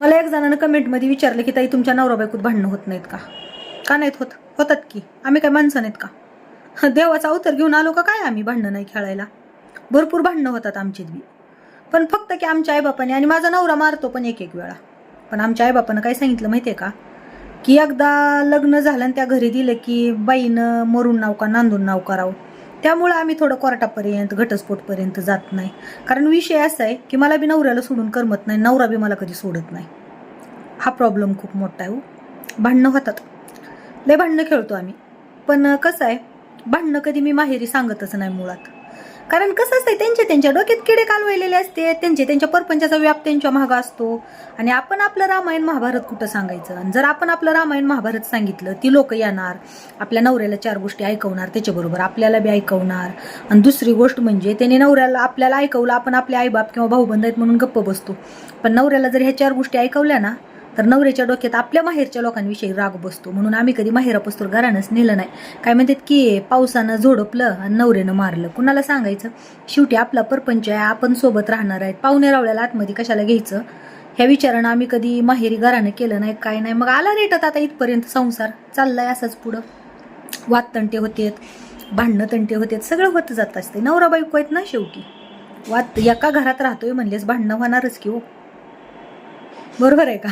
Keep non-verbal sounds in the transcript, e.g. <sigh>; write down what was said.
मला एक जणानं कमेंटमध्ये विचारलं की ताई तुमच्या नवरा बायकोत भांडणं होत नाहीत का? का नाहीत होत? होतात की. आम्ही काय माणसं नाहीत का? <laughs> देवाचा अवतर घेऊन आलो का? काय आम्ही भांडणं नाही खेळायला? भरपूर भांडणं होतात आमचीत बी. पण फक्त की आमच्या आईबापाने आणि माझा नवरा मारतो पण एक एक वेळा. पण आमच्या आईबापानं काय सांगितलं माहिती आहे का? की एकदा लग्न झालं आणि त्या घरी दिलं की बाईनं मरून नाव का नांदून नाव करावं. त्यामुळं आम्ही थोडं कोर्टापर्यंत घटस्फोटपर्यंत जात नाही. कारण विषय असा आहे की मला बी नवऱ्याला सोडून करमत नाही नवरा बी मला कधी सोडत नाही. हा प्रॉब्लेम खूप मोठा आहे हो. भांडणं होतात. लय भांडणं खेळतो आम्ही. पण कसं आहे भांडणं कधी मी माहेरी सांगतच नाही मुळात. कारण कसं असतंय त्यांच्या त्यांच्या डोक्यात किडे कालवलेले असते त्यांचे त्यांच्या परपंचाचा व्याप त्यांच्या मागा असतो. आणि आपण आपलं रामायण महाभारत कुठं सांगायचं? आणि जर आपण आपलं रामायण महाभारत सांगितलं ती लोक येणार आपल्या नवऱ्याला चार गोष्टी ऐकवणार त्याच्याबरोबर आपल्याला बी ऐकवणार. आणि दुसरी गोष्ट म्हणजे त्याने नवऱ्याला आपल्याला ऐकवलं आपण आपले आईबाप किंवा भाऊबंद आहेत म्हणून गप्प बसतो. पण नवऱ्याला जर ह्या चार गोष्टी ऐकवल्या ना तर नवऱ्याच्या डोक्यात आपल्या माहेरच्या लोकांविषयी राग बसतो. म्हणून आम्ही कधी माहेरापासून घरानंच नेलं नाही. काय म्हणतात की पावसानं झोडपलं आणि नवऱ्यानं मारलं. कुणाला सांगायचं? शेवटी आपला परपंच आहे आपण सोबत राहणार आहेत. पाहुणे रावळ्याला आतमध्ये कशाला घ्यायचं? ह्या विचारानं आम्ही कधी माहेरी घरानं केलं नाही काय नाही. मग आला रेटत आता इथपर्यंत संसार. चाललाय असंच पुढं. वाद तंटे होतेत भांडणं तंटे होतेत सगळं होत जात असते नवरा बायको आहेत ना शेवटी? वाद एका घरात राहतोय म्हणलेच भांडणं होणारच की हो. बरोबर आहे का?